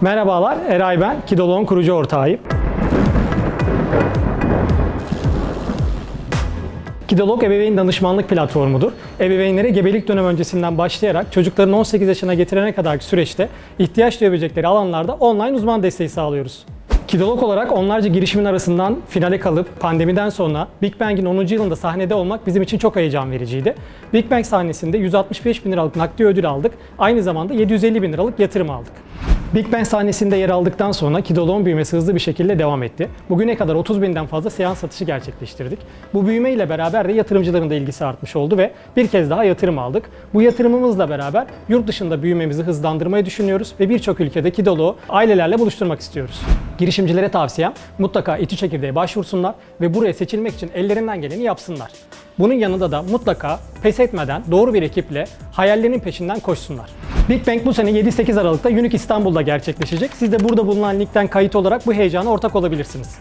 Merhabalar, Eray ben, Kidolon kurucu ortağıyım. Kidolog ebeveyn danışmanlık platformudur. Ebeveynlere gebelik dönem öncesinden başlayarak çocukların 18 yaşına getirene kadarki süreçte ihtiyaç duyabilecekleri alanlarda online uzman desteği sağlıyoruz. Kidolog olarak onlarca girişimin arasından finale kalıp pandemiden sonra Big Bang'in 10. yılında sahnede olmak bizim için çok heyecan vericiydi. Big Bang sahnesinde 165 bin liralık nakdi ödül aldık. Aynı zamanda 750 bin liralık yatırım aldık. Big Bang sahnesinde yer aldıktan sonra Kidolog'un büyümesi hızlı bir şekilde devam etti. Bugüne kadar 30 binden fazla seans satışı gerçekleştirdik. Bu büyüme ile beraber de yatırımcıların da ilgisi artmış oldu ve bir kez daha yatırım aldık. Bu yatırımımızla beraber yurt dışında büyümemizi hızlandırmayı düşünüyoruz ve birçok ülkede Kidolog'u ailelerle buluşturmak istiyoruz. Girişimcilere tavsiyem mutlaka İTÜ çekirdeğe başvursunlar ve buraya seçilmek için ellerinden geleni yapsınlar. Bunun yanında da mutlaka pes etmeden doğru bir ekiple hayallerinin peşinden koşsunlar. Big Bang bu sene 7-8 Aralık'ta Unique İstanbul'da gerçekleşecek. Siz de burada bulunan linkten kayıt olarak bu heyecana ortak olabilirsiniz.